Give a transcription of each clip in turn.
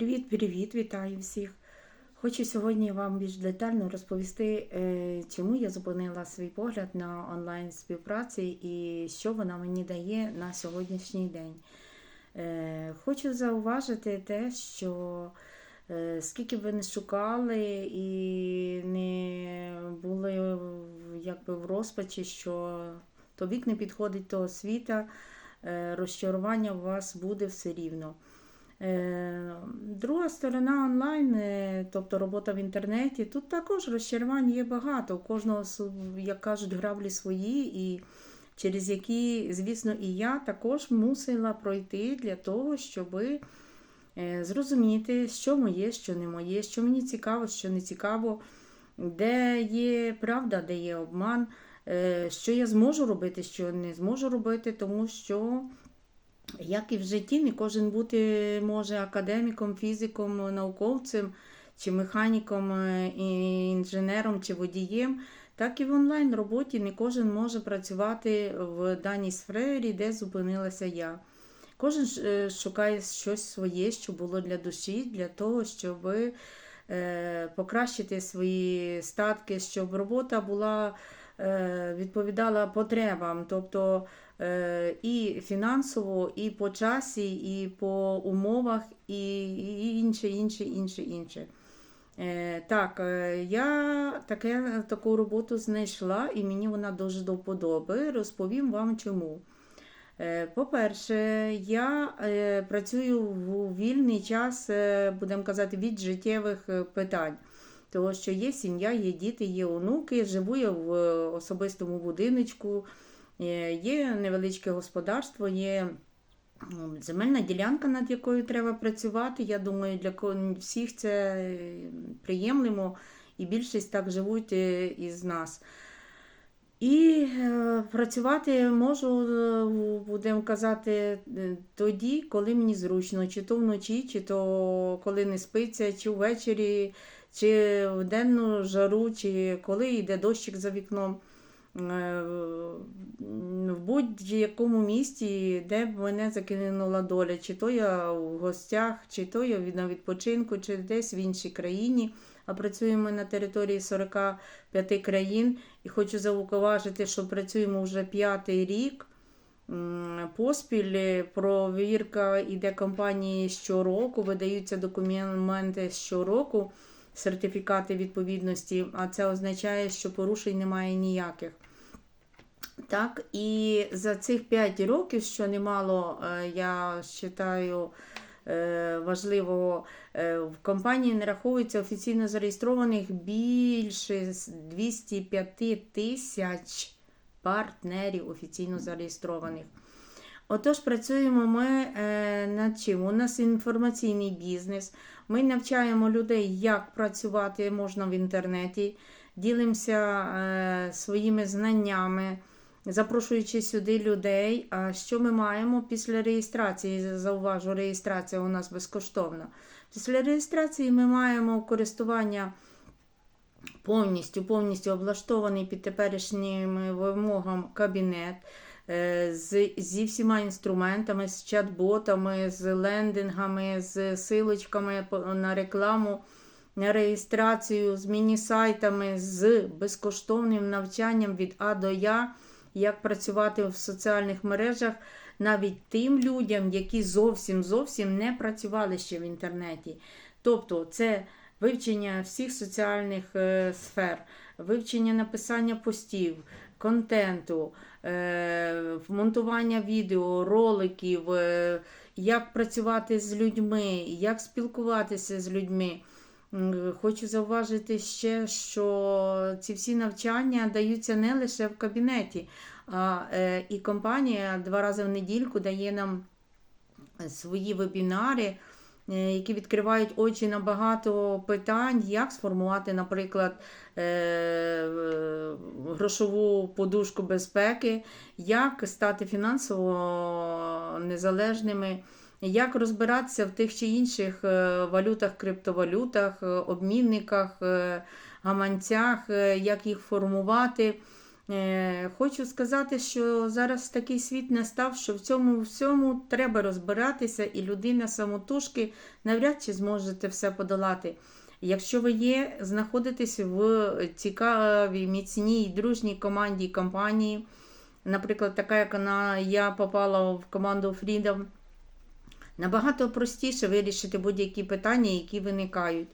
Привіт-привіт, вітаю всіх! Хочу сьогодні вам більш детально розповісти, е, чому я зупинила свій погляд на онлайн співпраці і що вона мені дає на сьогоднішній день. Е, Хочу зауважити те, що е, скільки б ви не шукали і не були якби в розпачі, що то вік не підходить того світа, е, розчарування у вас буде все рівно. Е, Друга сторона онлайн, е, тобто робота в інтернеті, тут також розчарувань є багато. У кожного, як кажуть, граблі свої, і через які, звісно, і я також мусила пройти для того, щоб зрозуміти, що моє, що не моє, що мені цікаво, що не цікаво, де є правда, де є обман, е, що я зможу робити, що не зможу робити, тому що. Як і в житті, не кожен бути може академіком, фізиком, науковцем, чи механіком, е, інженером, чи водієм, так і в онлайн роботі не кожен може працювати в даній сфері, де зупинилася я. Кожен е, шукає щось своє, що було для душі, для того, щоб е, покращити свої статки, щоб робота була відповідала потребам. тобто Е, і фінансово, і по часі, і по умовах, і інше, інше, інше, інше. Е, Так, е, я таке, таку роботу знайшла, і мені вона дуже до вподоби. Розповім вам чому. Е, По-перше, я е, працюю в вільний час, е, будемо казати, від життєвих е, питань. Тому що є сім'я, є діти, є онуки, живу я в е, особистому будиночку. Е, Є невеличке господарство, є земельна ділянка, над якою треба працювати. Я думаю, для всіх це е, приємлемо і більшість так живуть із нас. І працювати можу, будемо казати, тоді, коли мені зручно, чи то вночі, чи то коли не спиться, чи ввечері, чи в денну жару, чи коли йде дощик за вікном. Е, в будь-якому місті, де б мене закинула доля, чи то я в гостях, чи то я на відпочинку, чи десь в іншій країні. А працюємо на території 45 країн. І хочу зауважити, що працюємо вже п'ятий рік. Поспіль провірка іде компанії щороку, видаються документи щороку, сертифікати відповідності, а це означає, що порушень немає ніяких. Так, і за цих 5 років, що немало, е, я вважаю е, важливого, е, в компанії нараховується офіційно зареєстрованих більше 205 тисяч партнерів офіційно зареєстрованих. Отож, працюємо ми е, над чим? У нас інформаційний бізнес. Ми навчаємо людей, як працювати можна в інтернеті, ділимося е, своїми знаннями, запрошуючи сюди людей. А що ми маємо після реєстрації? Зауважу, реєстрація у нас безкоштовна. Після реєстрації ми маємо користування повністю, повністю облаштований під теперішніми вимогами кабінет. Е, З, зі всіма інструментами, з чат-ботами, з лендингами, з силочками на рекламу, на реєстрацію, з міні-сайтами, з безкоштовним навчанням від А до Я, як працювати в соціальних мережах, навіть тим людям, які зовсім зовсім не працювали ще в інтернеті. Тобто, це вивчення всіх соціальних е, сфер, вивчення написання постів, контенту, е, монтування відео, роликів, е, як працювати з людьми, як спілкуватися з людьми. Хочу зауважити ще, що ці всі навчання даються не лише в кабінеті, а і компанія два рази в недільку дає нам свої вебінари, які відкривають очі на багато питань, як сформувати, наприклад, е, е, грошову подушку безпеки, як стати фінансово незалежними. Як розбиратися в тих чи інших е, валютах, криптовалютах, е, обмінниках, е, гаманцях, е, як їх формувати, Е, Хочу сказати, що зараз такий світ настав, що в цьому всьому треба розбиратися, і людина самотужки навряд чи зможете все подолати. Якщо ви є, знаходитесь в цікавій, міцній, дружній команді компанії, наприклад, така, як вона, я попала в команду Freedom, набагато простіше вирішити будь-які питання, які виникають,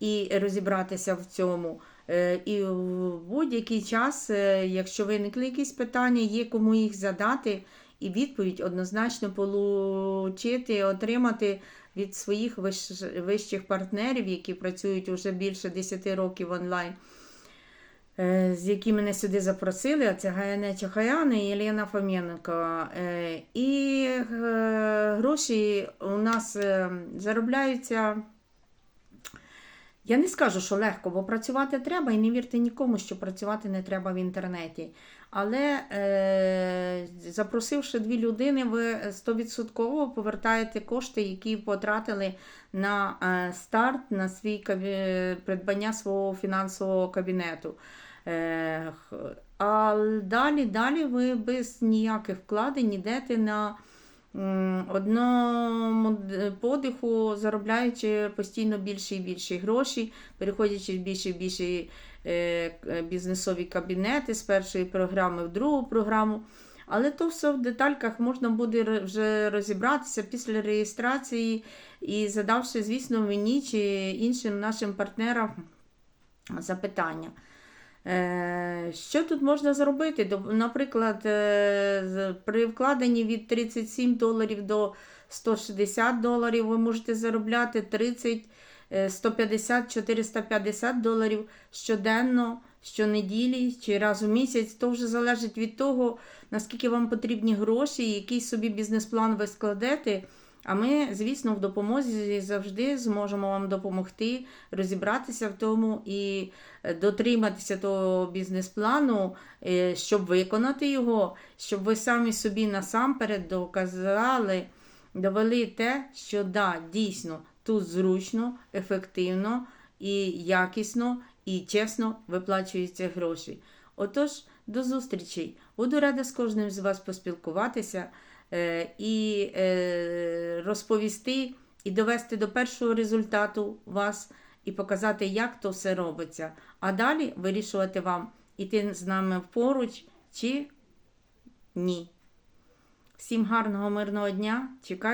і розібратися в цьому. Е, І в будь-який час, е, якщо виникли якісь питання, є кому їх задати, і відповідь однозначно получити, отримати від своїх вищих партнерів, які працюють уже більше 10 років онлайн, е, з які мене сюди запросили. А Це Гаяне Чахаяна і Єлена Фоменко. І гроші у нас заробляються. Я не скажу, що легко, бо працювати треба, і не вірте нікому, що працювати не треба в інтернеті. Але е, запросивши дві людини, ви 100% повертаєте кошти, які потратили на е, старт, на свій кабі... придбання свого фінансового кабінету. Е, а далі, далі ви без ніяких вкладень йдете на одному подиху, заробляючи постійно більше і більше гроші, переходячи в більше і більше е, бізнесові кабінети з першої програми в другу програму. Але то все в детальках можна буде вже розібратися після реєстрації і задавши, звісно, мені чи іншим нашим партнерам запитання. Е, Що тут можна зробити? Наприклад, е, при вкладенні від 37 доларів до 160 доларів ви можете заробляти 30, е, 150, 450 доларів щоденно, щонеділі чи раз у місяць. То вже залежить від того, наскільки вам потрібні гроші, який собі бізнес-план ви складете. А ми, звісно, в допомозі завжди зможемо вам допомогти розібратися в тому і е, дотриматися того бізнес-плану, е, щоб виконати його, щоб ви самі собі насамперед доказали, довели те, що да, дійсно тут зручно, ефективно і якісно і чесно виплачуються гроші. Отож, до зустрічей. Буду рада з кожним з вас поспілкуватися і е, розповісти і довести до першого результату вас і показати, як то все робиться. А далі вирішувати вам, іти з нами поруч чи ні. Всім гарного мирного дня. Чекаю.